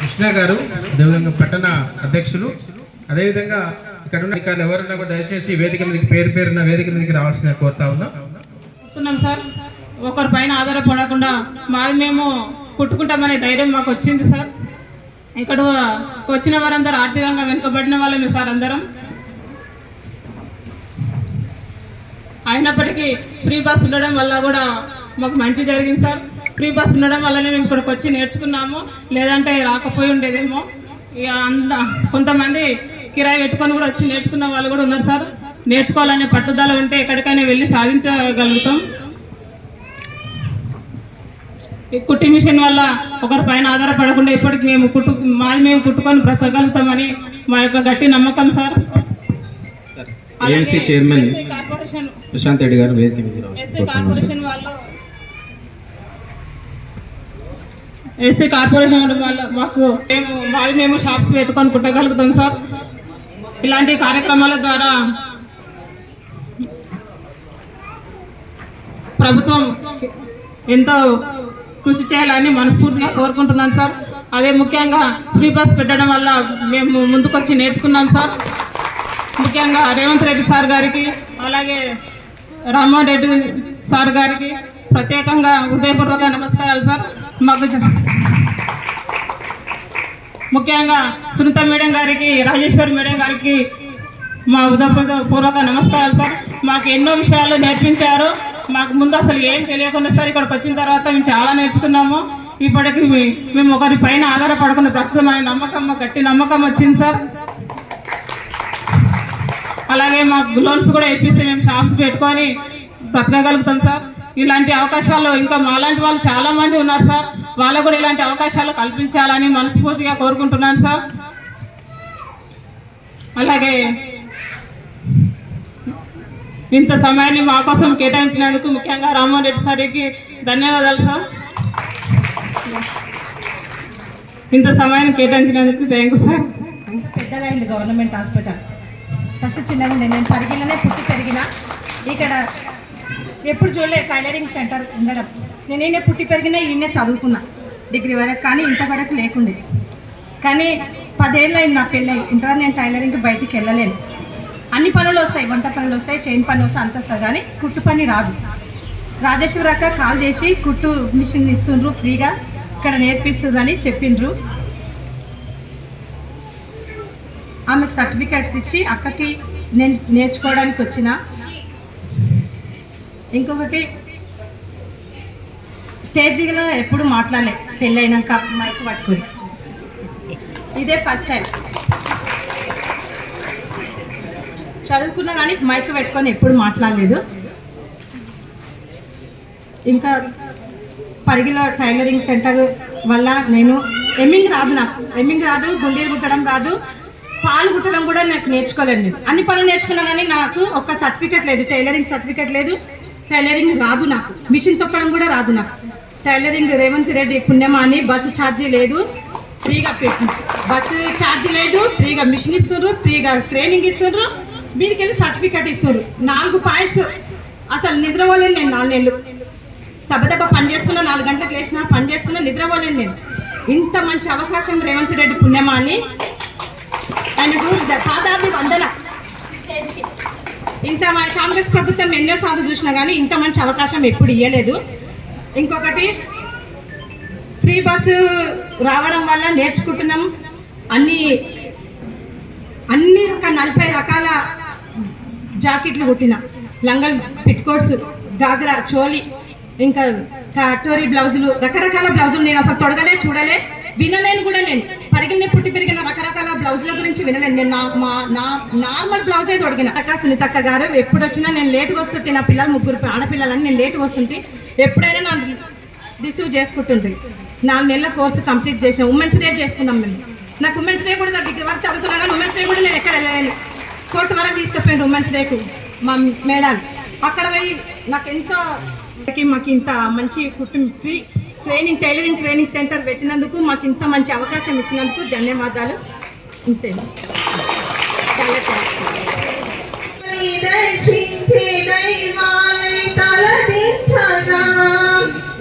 కృష్ణ గారు అదేవిధంగా పట్టణ అధ్యక్షులు. అదేవిధంగా ఇక్కడ ఉన్న అధికారులు ఎవరున్నా కూడా దయచేసి వేదిక మీదకి పేరు పేరున వేదిక మీదకి రావాల్సిన కోరుతా ఉన్నాం. సార్. ఒకరి పైన ఆధారపడకుండా మాది మేము కుట్టుకుంటామనే ధైర్యం మాకు వచ్చింది సార్. ఇక్కడ వచ్చిన వారందరూ ఆర్థికంగా వెనుకబడిన వాళ్ళమే సార్ అందరం. అయినప్పటికీ ఫ్రీ బస్ ఉండడం వల్ల కూడా మాకు మంచి జరిగింది సార్. ఫ్రీ బస్ ఉండడం వల్లనే మేము ఇక్కడికి వచ్చి నేర్చుకున్నాము. లేదంటే రాకపోయి ఉండేదేమో. ఇక అంద కొంతమంది కిరాయి పెట్టుకొని కూడా వచ్చి నేర్చుకున్న వాళ్ళు కూడా ఉన్నారు సార్. నేర్చుకోవాలనే పట్టుదల ఉంటే ఎక్కడికైనా వెళ్ళి సాధించగలుగుతాం. కుట్టి మిషన్ వల్ల ఒకరి పైన ఆధారపడకుండా ఇప్పటికి మేము కుట్టు మాది మేము కుట్టుకొని బ్రతకగలుగుతామని మా యొక్క గట్టి నమ్మకం sir. AMC chairman Prashanth Reddy garu వేదిక ఎస్సీ రావాల్సిన కార్పొరేషన్ వాళ్ళు మాకు మేము మాది మేము షాప్స్ పెట్టుకొని కుట్టగలుగుతాం సార్. ఇలాంటి కార్యక్రమాల ద్వారా ప్రభుత్వం ఎంతో కృషి చేయాలని మనస్ఫూర్తిగా కోరుకుంటున్నాను సార్. అదే ముఖ్యంగా ఫ్రీ బస్ పెట్టడం వల్ల మేము ముందుకొచ్చి నేర్చుకున్నాం సార్. ముఖ్యంగా రేవంత్ రెడ్డి సార్ గారికి అలాగే రామ్మోహన్ రెడ్డి సార్ గారికి ప్రత్యేకంగా హృదయపూర్వక నమస్కారాలు సార్. మాకు ముఖ్యంగా సునీత మేడం గారికి రాజేశ్వరి మేడం గారికి మా హృదయపూర్వక నమస్కారాలు సార్. మాకు ఎన్నో విషయాలు నేర్పించారు. మాకు ముందు అసలు ఏం తెలియకుండా సార్ ఇక్కడికి వచ్చిన తర్వాత మేము చాలా నేర్చుకున్నాము. ఇప్పటికి మేము ఒకరి పైన ఆధారపడకుండా బ్రతుకుతాం అనే నమ్మకం గట్టి నమ్మకం వచ్చింది సార్. అలాగే మాకు లోన్స్ కూడా ఇప్పిస్తే మేము షాప్స్ పెట్టుకొని బ్రతకగలుగుతాం సార్. ఇలాంటి అవకాశాలు ఇంకా మాలాంటి వాళ్ళు చాలామంది ఉన్నారు సార్. వాళ్ళకు కూడా ఇలాంటి అవకాశాలు కల్పించాలని మనస్ఫూర్తిగా కోరుకుంటున్నాను సార్. అలాగే ఇంత సమయాన్ని మా కోసం కేటాయించినందుకు ముఖ్యంగా రామ్మోహన్ రెడ్డి సార్కి ధన్యవాదాలు సార్. ఇంత సమయాన్ని కేటాయించినందుకు థ్యాంక్ యూ సార్. పెద్దగా గవర్నమెంట్ హాస్పిటల్. ఫస్ట్ చిన్నగా ఉండే. నేను పరిగిలనే పుట్టి పెరిగిన. ఇక్కడ ఎప్పుడు చూడలేదు టైలరింగ్ సెంటర్ ఉండడం. నేను ఈయన పుట్టి పెరిగిన ఈయనే చదువుకున్నా డిగ్రీ వరకు కానీ ఇంతవరకు లేకుండే. కానీ పదేళ్ళు అయింది నా పెళ్ళి ఇంతవరకు నేను టైలరింగ్ బయటికి వెళ్ళలేను. అన్ని పనులు వస్తాయి వంట పనులు వస్తాయి చైన్ పని వస్తాయి అంత వస్తాయి. కానీ కుట్టు పని రాదు. రాజేశ్వర అక్క కాల్ చేసి కుట్టు మిషన్ ఇస్తుండ్రు ఫ్రీగా. ఇక్కడ నేర్పిస్తుండ్రు అని చెప్పిండ్రు. ఆమెకు సర్టిఫికేట్స్ ఇచ్చి అక్కకి నేను నేర్చుకోవడానికి వచ్చిన. ఇంకొకటి స్టేజ్లో ఎప్పుడు మాట్లాడలే పెళ్ళైనాక మైక్ పట్టుకుని. ఇదే ఫస్ట్ టైం. చదువుకున్నా కానీ మైక్ పెట్టుకొని ఎప్పుడు మాట్లాడలేదు. ఇంకా పరిగిలో టైలరింగ్ సెంటర్ వల్ల నేను ఎమ్మింగ్ రాదు నాకు. ఎమ్మింగ్ రాదు గుండీలు కుట్టడం రాదు. పాలు కుట్టడం కూడా నాకు నేర్చుకోలేదు నేను అన్ని పనులు నేర్చుకున్నా కానీ నాకు ఒక సర్టిఫికేట్ లేదు టైలరింగ్ సర్టిఫికేట్ లేదు. టైలరింగ్ రాదు నాకు. మిషన్ తొక్కడం కూడా రాదు నాకు. టైలరింగ్ రేవంత్ రెడ్డి పుణ్యమా అని బస్సు ఛార్జీ లేదు ఫ్రీగా బస్సు ఛార్జీ లేదు ఫ్రీగా మిషన్ ఇస్తున్నారు ఫ్రీగా ట్రైనింగ్ ఇస్తున్నారు మీదకి వెళ్ళి సర్టిఫికేట్ ఇస్తున్నారు నాలుగు పాయింట్స్. అసలు నిద్రపోలేను నేను నాలుగు నెలలు. దెబ్బ పని చేసుకున్నా నాలుగు గంటలకు లేచిన పని చేసుకున్నా నిద్రపోలేను నేను. ఇంత మంచి అవకాశం రేవంత్ రెడ్డి పుణ్యమా అని ఆయనకు పాదాభి వందన. ఇంత మన కాంగ్రెస్ ప్రభుత్వం ఎన్నోసార్లు చూసినా కానీ ఇంత మంచి అవకాశం ఎప్పుడు ఇవ్వలేదు ఇంకొకటి ఫ్రీ బస్సు రావడం వల్ల నేర్చుకుంటున్నాం. అన్ని అన్ని రకాల నలభై రకాల జాకెట్లు కుట్టిన. లంగల్ పిట్కోట్స్ గాగ్రా చోలి ఇంకా కటోరీ బ్లౌజులు రకరకాల బ్లౌజులు నేను అసలు తొడగలే చూడలే వినలేను కూడా నేను. బ్లౌజుల గురించి వినలేను. నేను నాకు మా నా నార్మల్ బ్లౌజే తొడిగిన. అక్క సునీతక్క గారు ఎప్పుడు వచ్చినా నేను లేట్గా వస్తుంటే నా పిల్లలు ముగ్గురు ఆడపిల్లలని నేను లేట్గా వస్తుంటే ఎప్పుడైనా నా రిసీవ్ చేసుకుంటుంటుంది నాలుగు నెలల కోర్సు కంప్లీట్ చేసిన ఉమెన్స్ డే చేసుకున్నాం మేము. నాకు ఉమెన్స్ డే కూడా డిగ్రీ వరకు చదువుకున్నా కానీ ఉమెన్స్ డే కూడా నేను ఎక్కడ వెళ్ళలేను. కోర్టు వరకు తీసుకుపోయాను ఉమెన్స్ డేకు మా మేడాలు అక్కడ పోయి నాకు ఎంతో మాకు ఇంత మంచి కుటుంబ free training tailoring training centre పెట్టినందుకు మాకు ఇంత మంచి అవకాశం ఇచ్చినందుకు ధన్యవాదాలు. ఇంతే చాలా థ్యాంక్స్ దర్శించే దైవాలే తలదించగా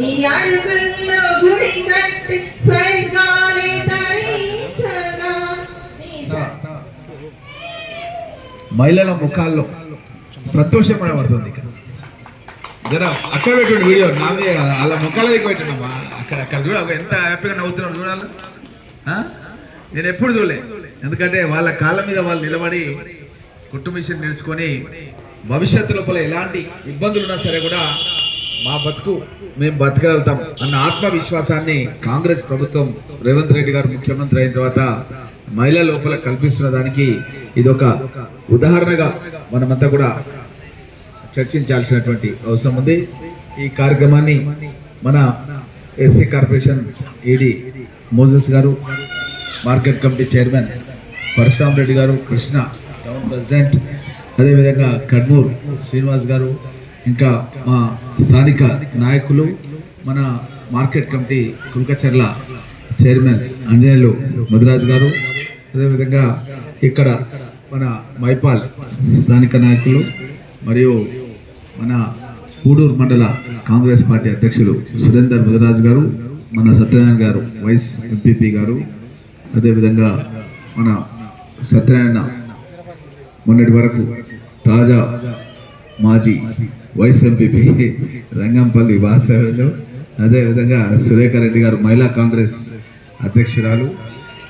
ఈ అడుగుల్లో గుడి కట్టి స్వర్గాలే ధరించగా. నీ మహిళల ముఖాల్లో సంతోషం కనబడుతుంది ఇక్కడ. జరా అక్కడ పెట్టండి వీడియో నావే అలా ముఖాల దగ్గర పెట్టండమ్మా అక్కడ అక్కడ చూడ ఎంత హ్యాపీగా నవ్వుతున్నాడు చూడాలి? ఆ? నేను ఎప్పుడు చూడలే. ఎందుకంటే వాళ్ళ కాళ్ళ మీద వాళ్ళు నిలబడి కుట్టు మిషన్ నేర్చుకొని భవిష్యత్తు లోపల ఎలాంటి ఇబ్బందులు ఉన్నా సరే కూడా మా బతుకు మేము బతకగలుగుతాం అన్న ఆత్మవిశ్వాసాన్ని కాంగ్రెస్ ప్రభుత్వం రేవంత్ రెడ్డి గారు ముఖ్యమంత్రి అయిన తర్వాత మహిళ లోపల కల్పిస్తున్న దానికి ఇదొక ఉదాహరణగా మనమంతా కూడా చర్చించాల్సినటువంటి అవసరం ఉంది. ఈ కార్యక్రమాన్ని మన SC corporation ED Moses garu market committee chairman Parashuram Reddy garu Krishna town president అదేవిధంగా కడ్మూర్ శ్రీనివాస్ గారు ఇంకా మా స్థానిక నాయకులు మన market committee Kulkacharla chairman Anjaneyulu Madhuraj garu అదేవిధంగా ఇక్కడ మన మైపాల్ స్థానిక నాయకులు మరియు మన కూడూరు మండల కాంగ్రెస్ పార్టీ అధ్యక్షులు సురేందర్ మధురాజ్ గారు మన సత్యనారాయణ గారు వైస్ ఎంపీపీ గారు అదేవిధంగా మన సత్యనారాయణ మొన్నటి వరకు తాజా మాజీ వైస్ ఎంపీపీ రంగంపల్లి వాస్తవ్యంలో. అదేవిధంగా సురేఖ రెడ్డి గారు మహిళా కాంగ్రెస్ అధ్యక్షురాలు.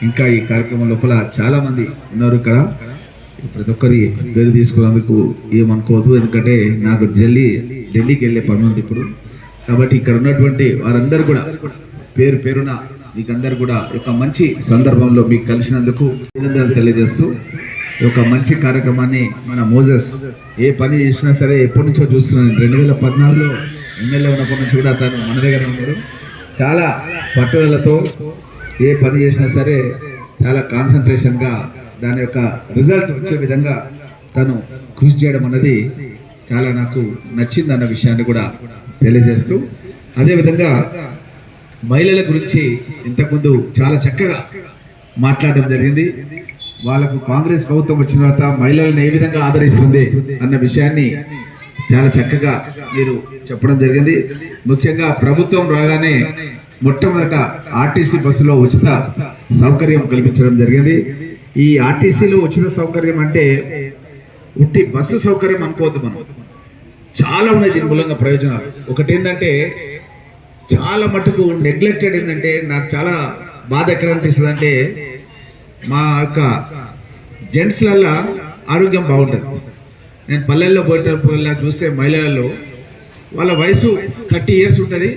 ఇంకా ఈ కార్యక్రమం లోపల చాలామంది ఉన్నారు ఇక్కడ. ప్రతి ఒక్కరి పేరు తీసుకున్నందుకు ఏమనుకోవద్దు. ఎందుకంటే నాకు ఢిల్లీ ఢిల్లీకి వెళ్ళే పని ఉంది ఇప్పుడు. కాబట్టి ఇక్కడ ఉన్నటువంటి వారందరూ కూడా పేరు పేరున మీకు అందరు కూడా ఒక మంచి సందర్భంలో మీకు కలిసినందుకు అభినందనలు తెలియజేస్తూ ఒక మంచి కార్యక్రమాన్ని మన మోజెస్ ఏ పని చేసినా సరే ఎప్పటి నుంచో చూస్తున్నాను. రెండు వేల పద్నాలుగులో ఎమ్మెల్యే ఉన్నప్పటి నుంచి కూడా తను మన దగ్గర ఉన్నారు చాలా పట్టుదలతో ఏ పని చేసినా సరే చాలా కాన్సన్ట్రేషన్గా దాని యొక్క రిజల్ట్ వచ్చే విధంగా తను కృషి చేయడం అన్నది చాలా నాకు నచ్చింది అన్న విషయాన్ని కూడా తెలియజేస్తూ అదేవిధంగా మహిళల గురించి ఇంతకుముందు చాలా చక్కగా మాట్లాడడం జరిగింది. వాళ్ళకు కాంగ్రెస్ ప్రభుత్వం వచ్చిన తర్వాత మహిళలను ఏ విధంగా ఆదరిస్తుంది అన్న విషయాన్ని చాలా చక్కగా మీరు చెప్పడం జరిగింది. ముఖ్యంగా ప్రభుత్వం రాగానే మొట్టమొదట ఆర్టీసీ బస్సులో ఉచిత సౌకర్యం కల్పించడం జరిగింది. ఈ ఆర్టీసీలో ఉచిత సౌకర్యం అంటే ఉట్టి బస్సు సౌకర్యం అనుకోవద్దు మనం. చాలా ఉన్నాయి దీని మూలంగా ప్రయోజనాలు. ఒకటి ఏంటంటే చాలా మటుకు నెగ్లెక్టెడ్ ఏంటంటే నాకు చాలా బాధ ఎక్కడ అనిపిస్తుంది అంటే మా యొక్క జెంట్స్లల్లో ఆరోగ్యం బాగుంటుంది. నేను పల్లెల్లో పోయేటప్పుడు చూస్తే మహిళల్లో వాళ్ళ వయసు థర్టీ ఇయర్స్ ఉంటుంది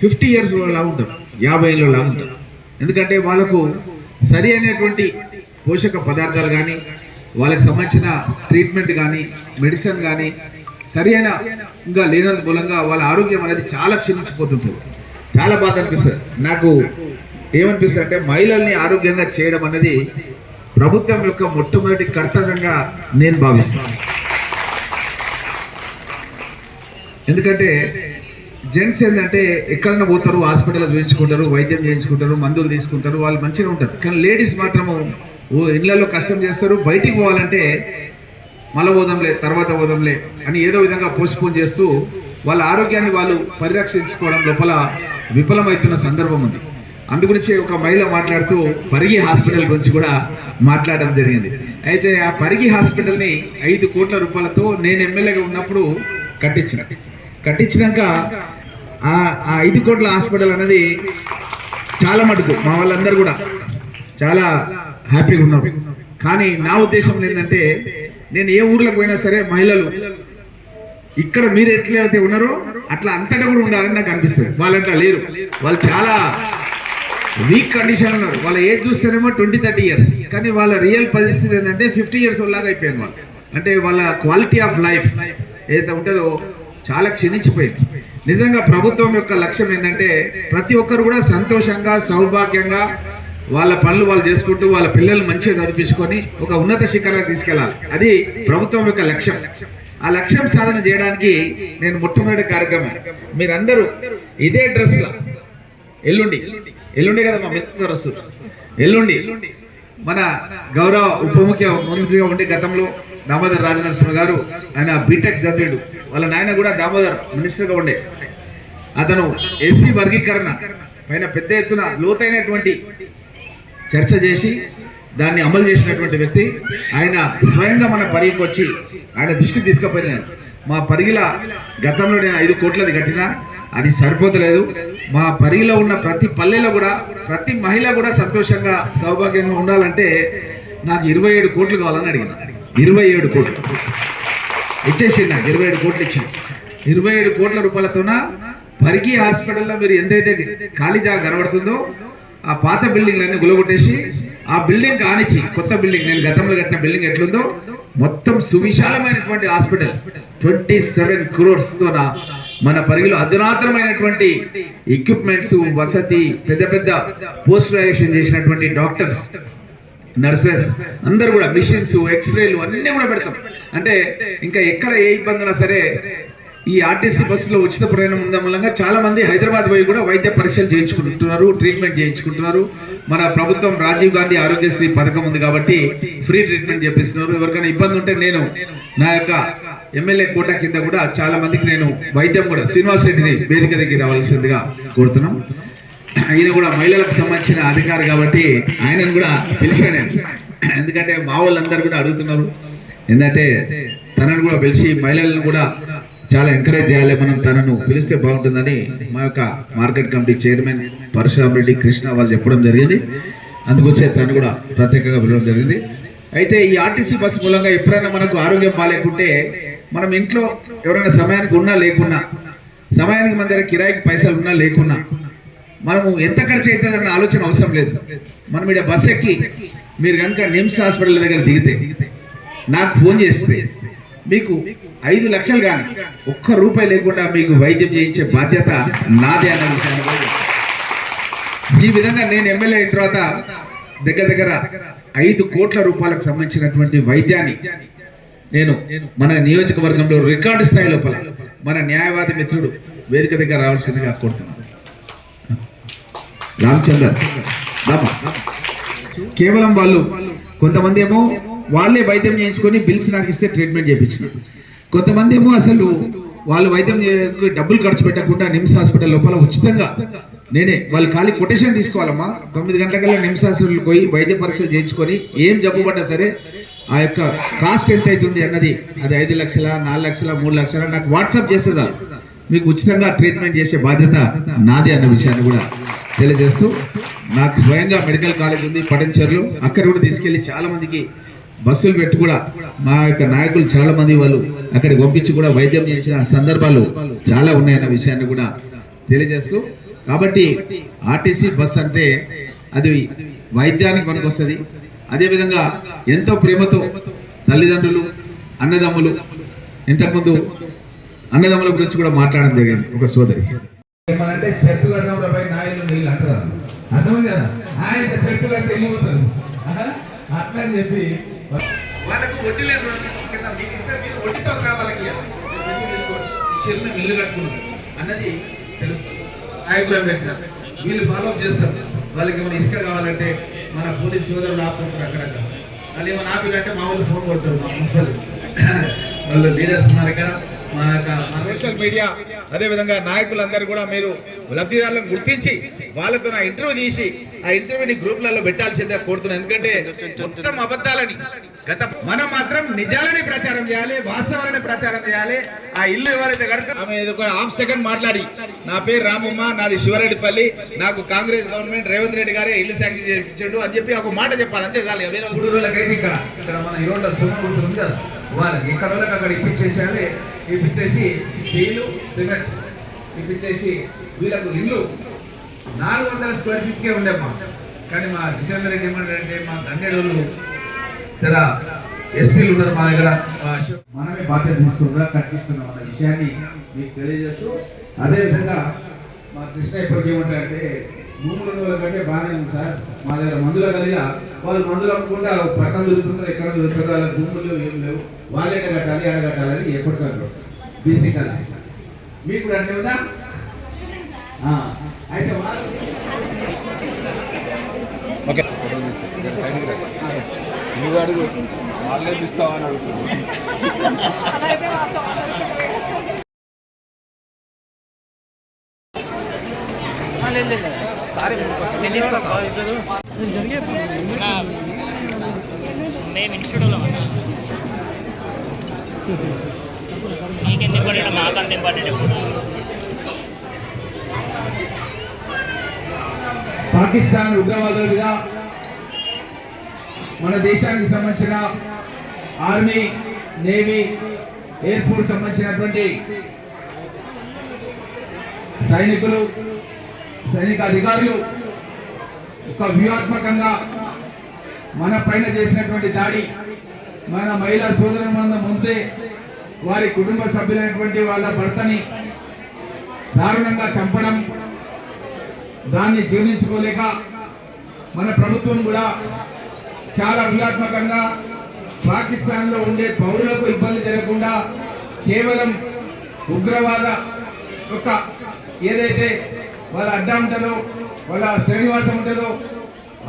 ఫిఫ్టీ ఇయర్స్ లాగా ఉంటారు యాభై ఏళ్ళ లాగా ఉంటారు ఎందుకంటే వాళ్ళకు సరి అయినటువంటి పోషక పదార్థాలు కానీ వాళ్ళకి సంబంధించిన ట్రీట్మెంట్ కానీ మెడిసిన్ కానీ సరి అయిన ఇంకా లేనందు మూలంగా వాళ్ళ ఆరోగ్యం అనేది చాలా క్షీణించిపోతుంటుంది. చాలా బాధ అనిపిస్తుంది. నాకు ఏమనిపిస్తుంది అంటే మహిళల్ని ఆరోగ్యంగా చేయడం అనేది ప్రభుత్వం యొక్క మొట్టమొదటి కర్తవ్యంగా నేను భావిస్తాను. ఎందుకంటే జెంట్స్ ఏంటంటే ఎక్కడన్నా పోతారు హాస్పిటల్ చూపించుకుంటారు వైద్యం చేయించుకుంటారు మందులు తీసుకుంటారు వాళ్ళు మంచిగా ఉంటారు. కానీ లేడీస్ మాత్రము ఓ ఇళ్ళలో కష్టం చేస్తారు బయటికి పోవాలంటే మళ్ళీ పోదాంలే తర్వాత పోదాంలే అని ఏదో విధంగా పోస్ట్పోన్ చేస్తూ వాళ్ళ ఆరోగ్యాన్ని వాళ్ళు పరిరక్షించుకోవడం లోపల విఫలమవుతున్న సందర్భం ఉంది. అందుగురించి ఒక మహిళ మాట్లాడుతూ పరిగి హాస్పిటల్ గురించి కూడా మాట్లాడడం జరిగింది. అయితే ఆ పరిగి హాస్పిటల్ని ఐదు కోట్ల రూపాయలతో నేను ఎమ్మెల్యేగా ఉన్నప్పుడు కట్టించిన. కట్టించినాక ఆ ఐదు కోట్ల హాస్పిటల్ అనేది చాలా మటుకు మా వాళ్ళందరూ కూడా చాలా హ్యాపీగా ఉన్నారు. కానీ నా ఉద్దేశం ఏంటంటే నేను ఏ ఊర్లోకి పోయినా సరే మహిళలు ఇక్కడ మీరు ఎట్లయితే ఉన్నారో అట్లా అంతటా కూడా ఉండాలని నాకు అనిపిస్తుంది. వాళ్ళంతా లేరు. వాళ్ళు చాలా వీక్ కండిషన్ ఉన్నారు. వాళ్ళు ఏజ్ చూస్తేనేమో ట్వంటీ థర్టీ ఇయర్స్ కానీ వాళ్ళ రియల్ పరిస్థితి ఏంటంటే ఫిఫ్టీ ఇయర్స్ లాగా అయిపోయారు వాళ్ళు. అంటే వాళ్ళ క్వాలిటీ ఆఫ్ లైఫ్ ఏదైతే ఉంటుందో చాలా క్షీణించిపోయింది. నిజంగా ప్రభుత్వం యొక్క లక్ష్యం ఏంటంటే ప్రతి ఒక్కరు కూడా సంతోషంగా సౌభాగ్యంగా వాళ్ళ పనులు వాళ్ళు చేసుకుంటూ వాళ్ళ పిల్లలు మంచిగా చదివించుకొని ఒక ఉన్నత శిఖరాలకు తీసుకెళ్ళాలి. అది ప్రభుత్వం యొక్క లక్ష్యం. ఆ లక్ష్యం సాధన చేయడానికి నేను మొట్టమొదటి కార్యక్రమం. మీరందరూ ఇదే డ్రెస్లో ఎల్లుండి. ఎల్లుండి కదా మా మిత్రులు ఎల్లుండి. మన గౌరవ ఉప ముఖ్యమంత్రిగా ఉండే గతంలో దామోదర్ రాజనరసింహ గారు ఆయన బీటెక్ చదివాడు. వాళ్ళ నాయన కూడా దామోదర్ మినిస్టర్గా ఉండే. అతను ఎస్సీ వర్గీకరణ పైన పెద్ద ఎత్తున లోతైనటువంటి చర్చ చేసి దాన్ని అమలు చేసినటువంటి వ్యక్తి ఆయన స్వయంగా మన పరిగికి వచ్చి ఆయన దృష్టికి తీసుకుపోయినాను మా పరిగిల గతంలో నేను ఐదు కోట్లది కట్టినా అది సరిపోతలేదు మా పరిగిలో ఉన్న ప్రతి పల్లెలో కూడా ప్రతి మహిళ కూడా సంతోషంగా సౌభాగ్యంగా ఉండాలంటే నాకు ఇరవై ఏడు కోట్లు కావాలని అడిగిన. ఇరవై ఏడు కోట్లు. ఇచ్చేసి నాకు ఇరవై ఏడు కోట్లు ఇచ్చి ఇరవై ఏడు కోట్ల రూపాయలతోన పరిగి హాస్పిటల్లో మీరు ఎంతైతే ఖాళీ జాగా కనబడుతుందో ఆ పాత బిల్డింగ్లన్నీ గులగొట్టేసి ఆ బిల్డింగ్ కానిచ్చి కొత్త బిల్డింగ్ నేను గతంలో కట్టిన బిల్డింగ్ ఎట్లుందో? మొత్తం సువిశాలమైనటువంటి హాస్పిటల్. ట్వంటీ సెవెన్ క్రోర్స్ తోన మన పరిగిలో అధునాతనమైనటువంటి ఎక్విప్మెంట్స్ వసతి పెద్ద పెద్ద పోస్ట్ గ్రాడ్యుయేషన్ చేసినటువంటి డాక్టర్స్ నర్సెస్ అందరు కూడా మిషన్స్ ఎక్స్రేలు అన్నీ కూడా పెడతాం. అంటే ఇంకా ఎక్కడ ఏ ఇబ్బంది సరే ఈ ఆర్టీసీ బస్సులో ఉచిత ప్రయాణం ఉందా మూలంగా చాలా మంది హైదరాబాద్ పోయి కూడా వైద్య పరీక్షలు చేయించుకుంటున్నారు ట్రీట్మెంట్ చేయించుకుంటున్నారు. మన ప్రభుత్వం రాజీవ్ గాంధీ ఆరోగ్యశ్రీ పథకం ఉంది కాబట్టి ఫ్రీ ట్రీట్మెంట్ చేపిస్తున్నారు. ఎవరికైనా ఇబ్బంది ఉంటే నేను నా యొక్క ఎమ్మెల్యే కోట కింద కూడా చాలా మందికి నేను వైద్యం కూడా శ్రీనివాస్ రెడ్డిని వేదిక దగ్గర రావాల్సిందిగా కోరుతున్నాం. ఆయన కూడా మహిళలకు సంబంధించిన అధికారి కాబట్టి ఆయనను కూడా పిలిచాను నేను. ఎందుకంటే మా వాళ్ళందరూ కూడా అడుగుతున్నారు. ఏంటంటే తనను కూడా పిలిచి మహిళలను కూడా చాలా ఎంకరేజ్ చేయాలి. మనం తనను పిలిస్తే బాగుంటుందని మా యొక్క market committee chairman Parashuram Reddy Krishna వాళ్ళు చెప్పడం జరిగింది. అందుకొచ్చే తను కూడా ప్రత్యేకంగా పిలవడం జరిగింది. అయితే ఈ ఆర్టీసీ బస్సు మూలంగా ఎప్పుడైనా మనకు ఆరోగ్యం బాగాలేకుంటే మనం ఇంట్లో ఎవరైనా సమయానికి ఉన్నా లేకున్నా సమయానికి మన దగ్గర కిరాయికి పైసలు ఉన్నా లేకున్నా మనము ఎంత ఖర్చు అయితే ఆలోచన అవసరం లేదు. మనం ఇక్కడ బస్ ఎక్కి మీరు కనుక నిమ్స్ హాస్పిటల్ దగ్గర దిగితే నాకు ఫోన్ చేస్తే మీకు ఐదు లక్షలు కానీ ఒక్క రూపాయి లేకుండా మీకు వైద్యం చేయించే బాధ్యత నాదే అన్న విషయాన్ని ఈ విధంగా నేను ఎమ్మెల్యే అయిన తర్వాత దగ్గర దగ్గర ఐదు కోట్ల రూపాయలకు సంబంధించినటువంటి వైద్యాన్ని నేను మన నియోజకవర్గంలో రికార్డు స్థాయి లోపల మన న్యాయవాది మిత్రుడు వేదిక దగ్గర రావాల్సిందిగా కోరుతున్నాను. రామచంద్ర కేవలం వాళ్ళు కొంతమంది ఏమో వాళ్ళే వైద్యం చేయించుకొని బిల్స్ నాకు ఇస్తే ట్రీట్మెంట్ చేయించిన. కొంతమంది ఏమో అసలు వాళ్ళు వైద్యం డబ్బులు ఖర్చు పెట్టకుండా నిమ్స్ హాస్పిటల్ లోపల ఉచితంగా నేనే వాళ్ళు ఖాళీ కొటేషన్ తీసుకోవాలమ్మా. తొమ్మిది గంటలకల్లా నిమ్స్ హాస్పిటల్కి పోయి వైద్య పరీక్షలు చేయించుకొని ఏం జబ్బు పడ్డా సరే ఆ యొక్క కాస్ట్ ఎంత అవుతుంది అన్నది అది ఐదు లక్షల నాలుగు లక్షల మూడు లక్షల నాకు వాట్సాప్ చేస్తుందా మీకు ఉచితంగా ట్రీట్మెంట్ చేసే బాధ్యత నాది అన్న విషయాన్ని కూడా తెలియజేస్తూ నాకు స్వయంగా మెడికల్ కాలేజ్ ఉంది పటంచర్లు. అక్కడ కూడా తీసుకెళ్ళి చాలా మందికి బస్సులు పెట్టి కూడా మా యొక్క నాయకులు చాలా మంది వాళ్ళు అక్కడికి పంపించి కూడా వైద్యం చేసిన సందర్భాలు చాలా ఉన్నాయన్న విషయాన్ని కూడా తెలియజేస్తూ కాబట్టి ఆర్టీసీ బస్ అంటే అది వైద్యానికి పనికొస్తుంది. అదేవిధంగా ఎంతో ప్రేమతో తల్లిదండ్రులు అన్నదమ్ములు ఇంతకుముందు అన్నదమ్ముల గురించి కూడా మాట్లాడడం జరిగింది ఒక సోదరి. అంటే చెట్టు కడదాం రాబాయి నాయలు నీళ్ళు అంటారు. అర్థమైంది కదా? ఆయన చెట్టు కడితే వెళ్ళిపోతారు అట్లని అని చెప్పి వాళ్ళకు వడ్డీ లేదు. కింద మీకు ఇస్తే మీరు వడ్డీతో వాళ్ళకి చిన్న ఇల్లు కట్టుకున్నారు అన్నది తెలుస్తుంది. నాయకులు పెట్టిన వీళ్ళు ఫాలో అప్ చేస్తారు. వాళ్ళకి ఏమైనా ఇసుక కావాలంటే మన పోలీస్ సోదరులు ఆపుకుంటారు అక్కడక్కడ వాళ్ళు ఏమైనా ఆపిలంటే మా వాళ్ళు ఫోన్ కొడతారు మా మున్సిపల్ వాళ్ళు లీడర్స్ ఉన్నారు ఇక్కడ. మా యొక్క సోషల్ మీడియా అదే విధంగా నాయకులందరూ కూడా మీరు లబ్ధిదారులను గుర్తించి వాళ్ళతో నా ఇంటర్వ్యూ తీసి ఆ ఇంటర్వ్యూని గ్రూప్లలో పెట్టాల్సిందే కోరుతున్నాను. ఎందుకంటే మొత్తం అబద్ధాలని గత మనం మాత్రం నిజాలని ప్రచారం చేయాలి వాస్తవాలని ప్రచారం చేయాలి. ఆ ఇల్లు ఎవరైతే కడతారో ఆమె ఏదో ఒక హాఫ్ సెకండ్ మాట్లాడి నా పేరు రామమ్మ నాది శివరెడ్డిపల్లి నాకు కాంగ్రెస్ గవర్నమెంట్ రేవంత్ రెడ్డి గారే ఇల్లు శాంక్షన్ చేయించాడు అని చెప్పి ఒక మాట చెప్పాలి అంతే చాలు వేరే మూడు రోజులకైతే ఇక్కడ ఇక్కడ మన ఈరోజు సుమగుంటుంది ఉంది కదా వాళ్ళకి ఇక్కడ వాళ్ళకి అక్కడ ఇప్పించేసేయాలి ఇప్పించేసి స్టీలు సిమెంట్ ఇప్పించేసి వీళ్ళకు ఇల్లు. నాలుగు వందల స్క్వేర్ ఫీట్కే ఉండేమ్మా కానీ మా జితేందర్ రెడ్డి ఏమంటారంటే మా దండేడోళ్ళు జర ఎస్టీలు ఉన్నారు మా దగ్గర. మనమే బాధ్యత తీసుకుంటున్నా కట్టిస్తున్నాం అన్న విషయాన్ని మీకు తెలియజేస్తూ అదే విధంగా మా కృష్ణ ఎప్పటికీ ఏమంటారంటే భూములు ఉన్న వాళ్ళకంటే బాగానే ఉంది సార్. మా దగ్గర మందుల కలిగా వాళ్ళు మందులు అమ్ముకుంటా పట్టణం దొరుకుతుంటారు ఎక్కడ దొరుకుతుంటారు వాళ్ళ భూములు లేవు, ఏం లేవు. వాళ్ళే కట్టాలి ఎడ కట్టాలని ఎప్పటికప్పుడు బీసీ కల్లా మీకు కూడా అంటే ఉందా? ఆ, అయితే వాళ్ళు నువ్వు అడుగు. వాళ్ళే తీస్తావని అడుగుతున్నావు. మేము ఇన్స్టిట్యూట్లో ఉన్నా ఎంత ఇంపార్టెంట్ మాకు అంత ఇంపార్టెంట్ ఇప్పుడు పాకిస్తాన్ ఉగ్రవాదులుగా మన దేశానికి సంబంధించిన ఆర్మీ నేవీ ఎయిర్ ఫోర్స్ సంబంధించినటువంటి సైనికులు సైనిక అధికారులు ఒక వ్యూహాత్మకంగా మన పైన చేసినటువంటి దాడి మన మహిళా సోదరుల ముందే వారి కుటుంబ సభ్యులైనటువంటి వాళ్ళ భర్తని దారుణంగా చంపడం దాన్ని జీర్ణించుకోలేక మన ప్రభుత్వం కూడా చాలా వ్యూహాత్మకంగా పాకిస్తాన్లో ఉండే పౌరులకు ఇబ్బంది జరగకుండా కేవలం ఉగ్రవాద యొక్క ఏదైతే వాళ్ళ అడ్డా ఉంటుందో వాళ్ళ శ్రీనివాసం ఉంటుందో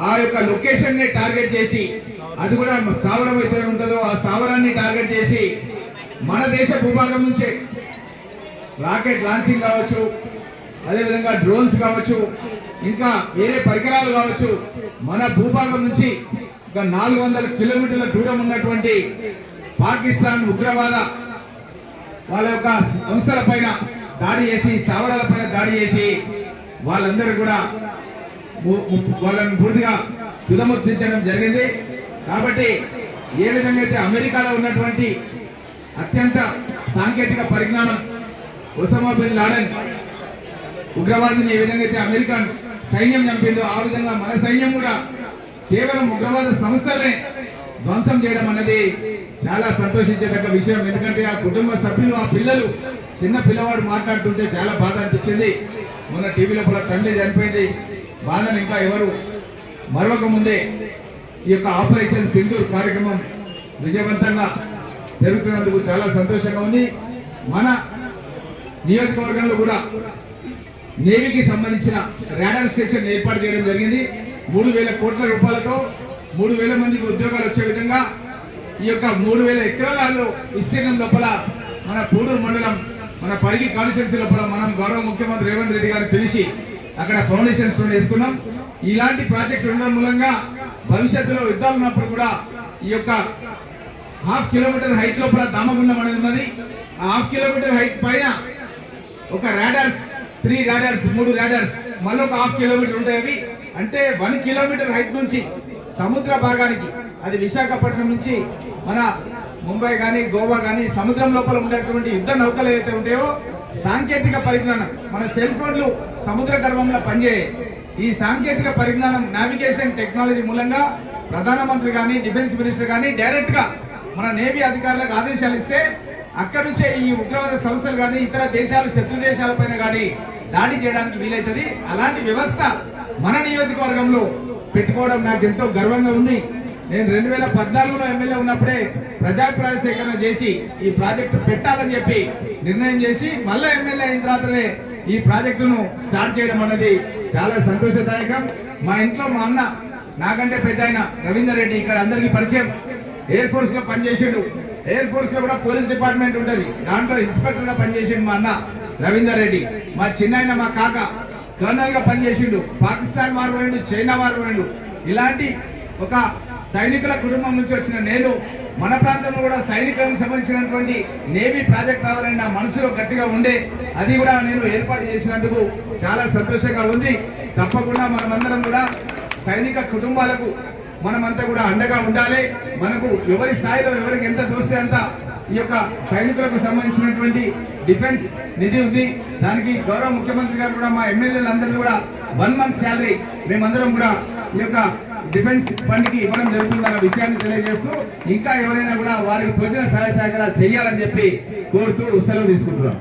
ఆ యొక్క లొకేషన్ని టార్గెట్ చేసి అది కూడా స్థావరం అయితే ఉంటుందో ఆ స్థావరాన్ని టార్గెట్ చేసి మన దేశ భూభాగం నుంచే రాకెట్ లాంచింగ్ కావచ్చు అదేవిధంగా డ్రోన్స్ కావచ్చు ఇంకా వేరే పరికరాలు కావచ్చు మన భూభాగం నుంచి ఒక నాలుగు వందల కిలోమీటర్ల దూరం ఉన్నటువంటి పాకిస్తాన్ ఉగ్రవాద వాళ్ళ యొక్క సంస్థల పైన దాడి చేసి స్థావరాల పైన దాడి చేసి వాళ్ళందరూ కూడా వాళ్ళని పూర్తిగా తుదముద్రించడం జరిగింది. కాబట్టి ఏ విధంగా అయితే అమెరికాలో ఉన్నటువంటి అత్యంత సాంకేతిక పరిజ్ఞానం ఒసామా బిన్ లాడెన్ ఉగ్రవాదిని ఏ విధంగా అయితే అమెరికన్ సైన్యం చంపిందో ఆ విధంగా మన సైన్యం కూడా కేవలం ఉగ్రవాద సంస్థలనే ధ్వంసం చేయడం అనేది చాలా సంతోషించేదగ్గ విషయం. ఎందుకంటే ఆ కుటుంబ సభ్యులు ఆ పిల్లలు చిన్న పిల్లవాడు మాట్లాడుతుంటే చాలా బాధ అనిపించింది. మొన్న టీవీలో కూడా తండ్రి చనిపోయింది. బాధను ఇంకా ఎవరు మరొక ముందే ఈ యొక్క ఆపరేషన్ సింధూర్ కార్యక్రమం విజయవంతంగా జరుగుతున్నందుకు చాలా సంతోషంగా ఉంది. మన నియోజకవర్గంలో కూడా నేవీకి సంబంధించిన రాడార్ స్టేషన్ ఏర్పాటు చేయడం జరిగింది. మూడు వేల కోట్ల రూపాయలతో మూడు వేల మందికి ఉద్యోగాలు వచ్చే విధంగా ఈ యొక్క మూడు వేల ఎకరాలలో విస్తీర్ణం లోపల మన పూడూరు మండలం మన పరిగి కాన్స్టిట్యున్సీ లోపల మనం గౌరవ ముఖ్యమంత్రి రేవంత్ రెడ్డి గారిని పిలిచి అక్కడ ఫౌండేషన్ స్టోన్ వేసుకున్నాం ఇలాంటి ప్రాజెక్టులు ఉండడం మూలంగా భవిష్యత్తులో యుద్ధాలు ఉన్నప్పుడు కూడా ఈ యొక్క హాఫ్ కిలోమీటర్ హైట్ లోపల దామగుండం అనేది ఉన్నది. ఆ హాఫ్ కిలోమీటర్ హైట్ పైన ఒక రాడర్స్ త్రీ రాడర్స్ మూడు రాడర్స్ మళ్ళీ ఒక హాఫ్ కిలోమీటర్ ఉంటాయి అవి. అంటే వన్ కిలోమీటర్ హైట్ నుంచి సముద్ర భాగానికి అది విశాఖపట్నం నుంచి మన ముంబై కానీ గోవా కానీ సముద్రం లోపల ఉండేటువంటి యుద్ధ నౌకలు ఏదైతే ఉంటాయో సాంకేతిక పరిజ్ఞానం మన సెల్ ఫోన్లు సముద్ర గర్భంలో పనిచేయాయి ఈ సాంకేతిక పరిజ్ఞానం నావిగేషన్ టెక్నాలజీ మూలంగా ప్రధానమంత్రి కానీ డిఫెన్స్ మినిస్టర్ కానీ డైరెక్ట్గా మన నేవీ అధికారులకు ఆదేశాలు ఇస్తే అక్కడి నుంచే ఈ ఉగ్రవాద సంస్థలు కానీ ఇతర దేశాలు శత్రు దేశాలపైన కానీ దాడి చేయడానికి వీలైతుంది. అలాంటి వ్యవస్థ మన నియోజకవర్గంలో పెట్టుకోవడం నాకు ఎంతో గర్వంగా ఉంది. నేను రెండు వేల పద్నాలుగులో ఎమ్మెల్యే ఉన్నప్పుడే ప్రజాభిప్రాయ సేకరణ చేసి ఈ ప్రాజెక్టు పెట్టాలని చెప్పి నిర్ణయం చేసి మళ్ళీ ఎమ్మెల్యే అయిన తర్వాతనే ఈ ప్రాజెక్టును స్టార్ట్ చేయడం అనేది చాలా సంతోషదాయకం. మా ఇంట్లో మా అన్న నాకంటే పెద్ద ఆయన రవీందర్ రెడ్డి ఇక్కడ అందరికీ పరిచయం. ఎయిర్ ఫోర్స్లో ఎయిర్ ఫోర్స్లో కూడా పోలీస్ డిపార్ట్మెంట్ ఉంటుంది. దాంట్లో ఇన్స్పెక్టర్గా పనిచేసిండు మా అన్న. రవీందర్ రెడ్డి. మా చిన్న మా కాక కర్నల్గా పనిచేసిండు. పాకిస్తాన్ వారు పోయిండు చైనా వారు పోయిండు. ఇలాంటి ఒక సైనికుల కుటుంబం నుంచి వచ్చిన నేను మన ప్రాంతంలో కూడా సైనికులకు సంబంధించినటువంటి నేవీ ప్రాజెక్ట్ రావాలని నా మనసులో గట్టిగా ఉండే అది కూడా నేను ఏర్పాటు చేసినందుకు చాలా సంతోషంగా ఉంది. తప్పకుండా మనమందరం కూడా సైనిక కుటుంబాలకు మనమంతా కూడా అండగా ఉండాలి. మనకు ఎవరి స్థాయిలో ఎవరికి ఎంత దోస్తే అంత ఈ యొక్క సైనికులకు సంబంధించినటువంటి డిఫెన్స్ నిధి ఉంది. దానికి గౌరవ ముఖ్యమంత్రి గారు కూడా మా ఎమ్మెల్యేలందరూ కూడా వన్ మంత్ శాలరీ మేమందరం కూడా ఈ యొక్క డిఫెన్స్ ఫండ్కి ఇవ్వడం జరుగుతుందన్న విషయాన్ని తెలియజేస్తూ ఇంకా ఎవరైనా కూడా వారికి తోచిన సహాయ సహకారాలు చేయాలని చెప్పి కోరుతూ సెలవు తీసుకుంటున్నాం.